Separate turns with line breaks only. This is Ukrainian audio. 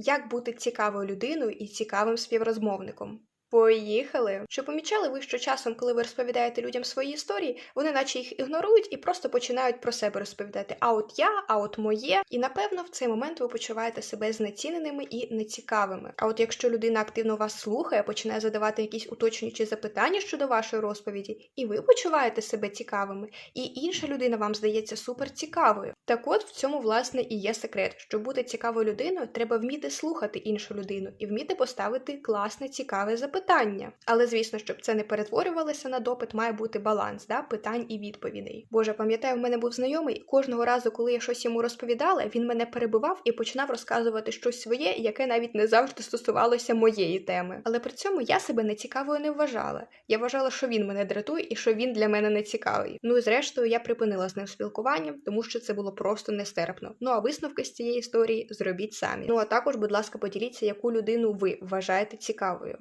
Як бути цікавою людиною і цікавим співрозмовником? Поїхали! Чи помічали ви, що часом, коли ви розповідаєте людям свої історії, вони наче їх ігнорують і просто починають про себе розповідати. А от я, а от моє. І напевно в цей момент ви почуваєте себе знеціненими і нецікавими. А от якщо людина активно вас слухає, починає задавати якісь уточнюючі запитання щодо вашої розповіді, і ви почуваєте себе цікавими, і інша людина вам здається супер цікавою. Так от в цьому власне і є секрет. Щоб бути цікавою людиною, треба вміти слухати іншу людину і вміти поставити класне, цікаве запитання. Але звісно, щоб це не перетворювалося на допит, має бути баланс да, питань і відповідей. Боже, пам'ятаю, в мене був знайомий. Кожного разу, коли я щось йому розповідала, він мене перебивав і починав розказувати щось своє, яке навіть не завжди стосувалося моєї теми. Але при цьому я себе нецікавою не вважала. Я вважала, що він мене дратує і що він для мене не цікавий. Ну і зрештою я припинила з ним спілкування, тому що це було просто нестерпно. Ну а висновки з цієї історії зробіть самі. Ну а також, будь ласка, поділіться, яку людину ви вважаєте цікавою.